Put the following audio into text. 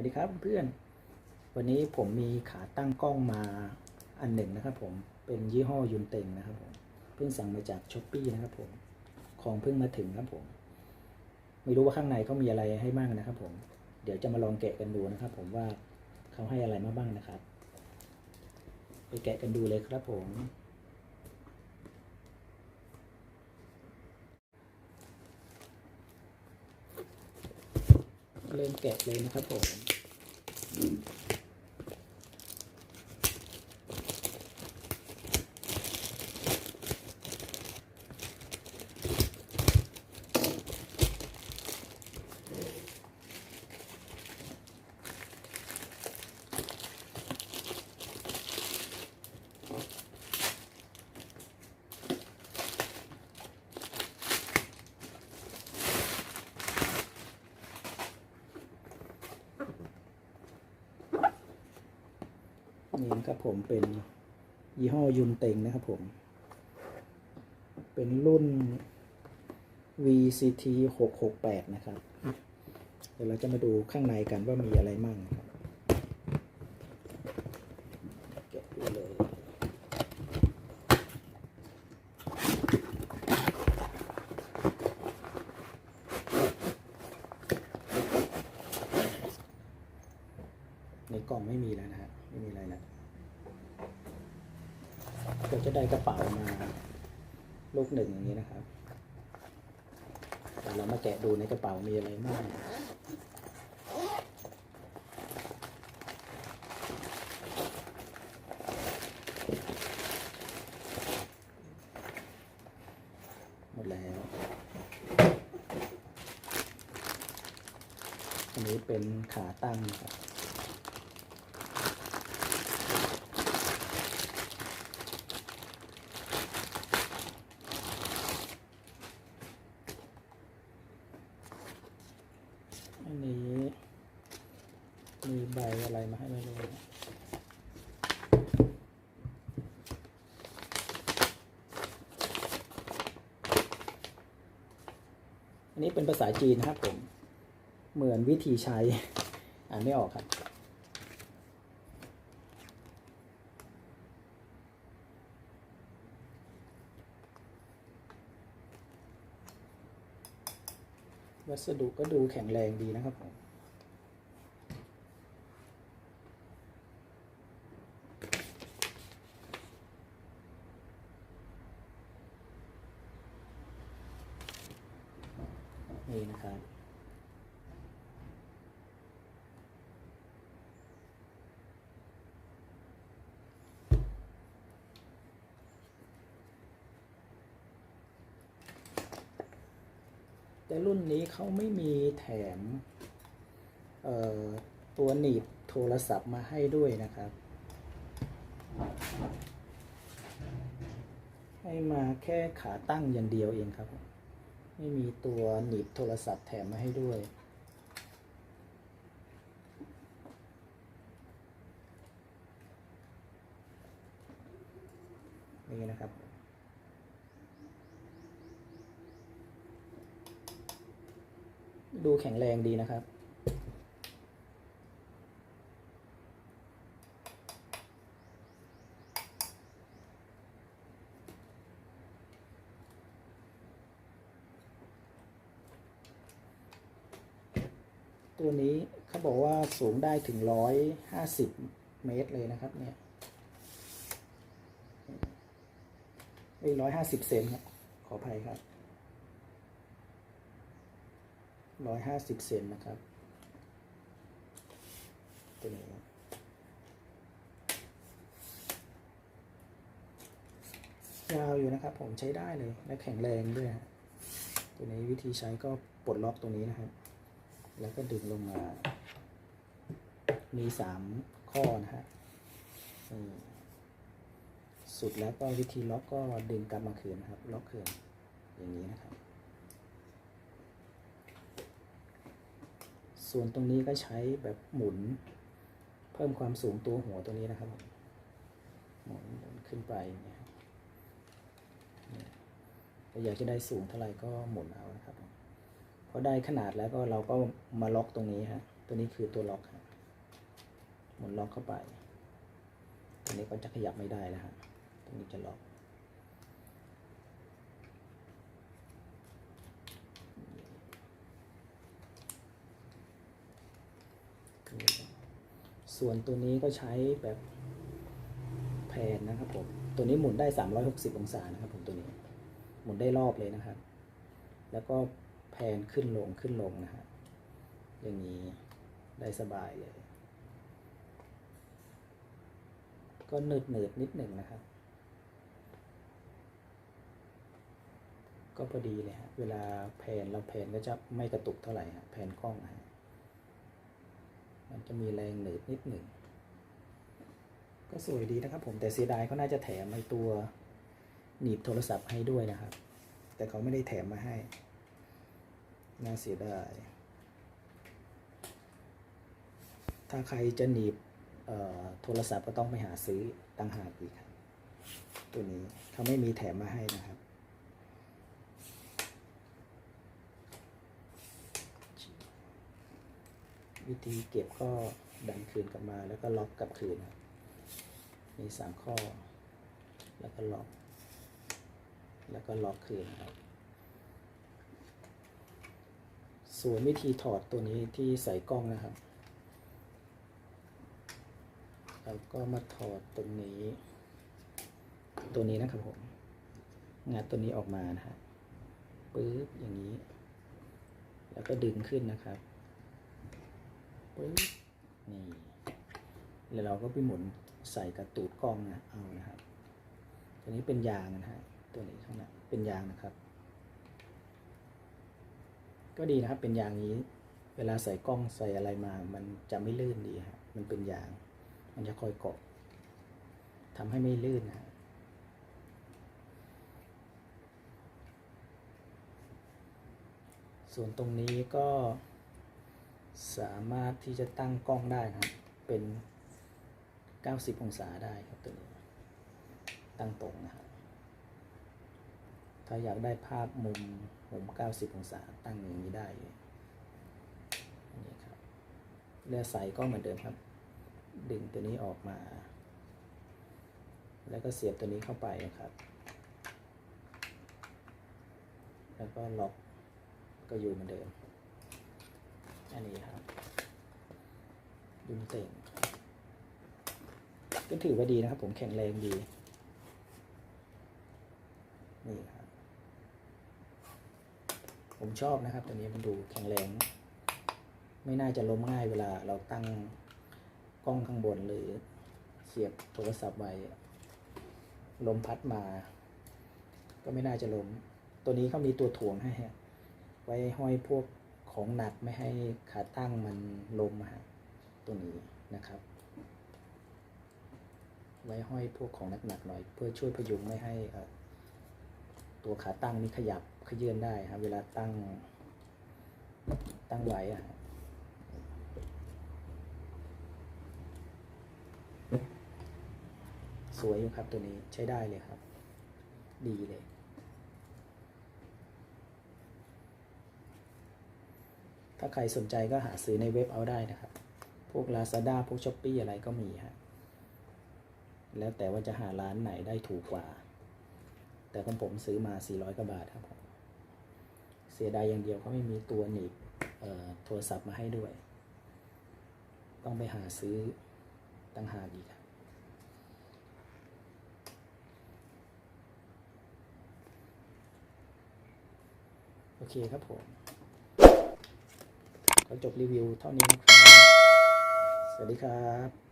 วัสดีครับเพื่อน วันนี้ผมมีขาตั้งกล้องมาอันหนึ่งนะครับผมเป็นยี่ห้อยุนเต็งนะครับผมเพิ่งสั่งมาจากช้อปปี้นะครับผมของเพิ่งมาถึงครับผม ไม่รู้ว่าข้างในเขามีอะไรให้บ้างนะครับผม เดี๋ยวจะมาลองแกะกันดูนะครับ ผมว่าเขาให้อะไรมาบ้างนะครับ ไปแกะกันดูเลยครับผม เริ่มแกะเลยนะครับผม นี่นะครับผมเป็นยี่ห้อยุนเต็งนะครับผม เป็นรุ่น VCT 668นะครับ เดี๋ยวเราจะมาดูข้างในกันว่ามีอะไรมั่งครับแกะดูเลยในกล่องไม่มีแล้วนะฮะ ไม่มีอะไรแล้วเราจะได้กระเป๋ามาลูกหนึ่งอย่างนี้นะครับ แต่เรามาแกะดูในกระเป๋ามีอะไรบ้างหมดแล้ว อันนี้เป็นขาตั้งครับ อันนี้มี ใบอะไรมาให้ไม่รู้อันนี้เป็นภาษาจีนนะครับผม เหมือนวิธีใช้ อ่านไม่ออกครับ วัสดุก็ดูแข็งแรงดีนะครับผม นี่นะครับ แต่รุ่นนี้เขาไม่มีแถมตัวหนีบโทรศัพท์มาให้ด้วยนะครับ ให้มาแค่ขาตั้งอย่างเดียวเองครับ ไม่มีตัวหนีบโทรศัพท์แถมมาให้ด้วย นี่นะครับ ดูแข็งแรงดีนะครับ ตัวนี้เขาบอกว่าสูงได้ถึงร้อยห้าสิบเมตรเลยนะครับเนี่ยไอ้ร้อยห้าสิบเซนครับ ขออภัยครับร้อยห้าสิบเซนนะครับ ตัวนี้ครับยาวอยู่นะครับ ผมใช้ได้เลยและแข็งแรงด้วยตัวนี้วิธีใช้ก็ปลดล็อกตรงนี้นะครับ แล้วก็ดึงลงมา มีสามข้อนะฮะสุดแล้วก็วิธีล็อกก็ดึงกลับมาคืนนะครับ ล็อกคืนอย่างนี้นะครับ ส่วนตรงนี้ก็ใช้แบบหมุน เพิ่มความสูงตัวหัวตัวนี้นะครับ หมุนขึ้นไปอย่างเนี่ยถ้อยากจะได้สูงเท่าไหร่ก็หมุนเอานะครับ อได้ขนาดแล้วก็เราก็มาล็อกตรงนี้ฮะ ตัวนี้คือตัวล็อกครับหมุนล็อกเข้าไปตรงนี้ก็จะขยับไม่ได้แล้วฮะ ตรงนี้จะล็อก ส่วนตัวนี้ก็ใช้แบบแผนนะครับผม ตัวนี้หมุนได้ 360 องศานะครับผมตัวนี้ หมุนได้รอบเลยนะครับ แล้วก็ แผนขึ้นลงขึ้นลงนะฮะอย่างนี้ได้สบายเลย ก็หนืดหนืดนิดหนึ่งนะครับ ก็พอดีเลยฮะเวลาแผนเราแผนก็จะไม่กระตุกเท่าไหร่ฮะแผนกล้องนะฮะมันจะมีแรงหนืดนิดหนึ่ง ก็สวยดีนะครับผมแต่เสียดายเขาน่าจะแถมในตัวหนีบโทรศัพท์ให้ด้วยนะครับ แต่เขาไม่ได้แถมมาให้ น่าเสียดาย ถ้าใครจะหนีบโทรศัพท์ก็ต้องไปหาซื้อต่างหากอีกครับ ตัวนี้เขาไม่มีแถมมาให้นะครับ วิธีเก็บก็ดันคืนกลับมาแล้วก็ล็อกกลับคืนครับมีสามข้อ แล้วก็ล็อก แล้วก็ล็อกคืนครับ ส่วนวิธีถอดตัวนี้ที่ใส่กล้องนะครับเราก็มาถอดตรงนี้ ตัวนี้นะครับผมงัดตัวนี้ออกมานะฮะปึ๊บอย่างนี้ แล้วก็ดึงขึ้นนะครับปึ๊บนี่ แล้วเราก็ไปหมุนใส่กระตูดกล้องนะเอานะครับ ตัวนี้เป็นยางนะฮะ ตัวนี้ข้างหน้าเป็นยางนะครับ ก็ดีนะครับ เป็นยางนี้ เวลาใส่กล้องใส่อะไรมา มันจะไม่ลื่นดีฮะมันเป็นยาง มันจะคอยเกาะทำให้ไม่ลื่นนะส่วนตรงนี้ก็สามารถที่จะตั้งกล้องได้นะครับ เป็น 90 องศาได้ครับตัวนี้ตั้งตรงนะครับถ้าอยากได้ภาพมุม มุม90องศาตั้งอย่างนี้ได้เลยนี่ครับเลือใส่ก็เหมือนเดิมครับ ดึงตัวนี้ออกมา แล้วก็เสียบตัวนี้เข้าไปนะครับ แล้วก็ล็อกก็อยู่เหมือนเดิม อันนี้ครับยุนเต่งก็ถือว่าดีนะครับผมแข็งแรงดี นี่ครับ ผมชอบนะครับ ตัวนี้มันดูแข็งแรง ไม่น่าจะล้มง่ายเวลาเราตั้งกล้องข้างบนหรือเสียบโทรศัพท์ไว้ลมพัดมา ก็ไม่น่าจะล้ม ตัวนี้เขามีตัวถ่วงให้ไว้ห้อยพวกของหนักไม่ให้ขาตั้งมันล้มฮะตัวนี้นะครับ ไว้ห้อยพวกของหนักๆหน่อย เพื่อช่วยพยุงไม่ให้อ่อ ตัวขาตั้งนี้ขยับขยื่นได้ครับเวลาตั้ง ตั้งไว้อะสวยอยู่ครับตัวนี้ใช้ได้เลยครับ ดีเลย ถ้าใครสนใจก็หาซื้อในเว็บเอาได้นะครับ พวก Lazada พวก s h อ p e e อะไรก็มีฮะแล้วแต่ว่าจะหาร้านไหนได้ถูกกว่า แต่ของผมซื้อมา 400 กว่าบาทครับผมเสียดายอย่างเดียวเขาไม่มีตัวหนีบโทรศัพท์มาให้ด้วย ต้องไปหาซื้อตั้งหากอีกครับโอเคครับผมก็จบรีวิวเท่านี้นะครับ สวัสดีครับ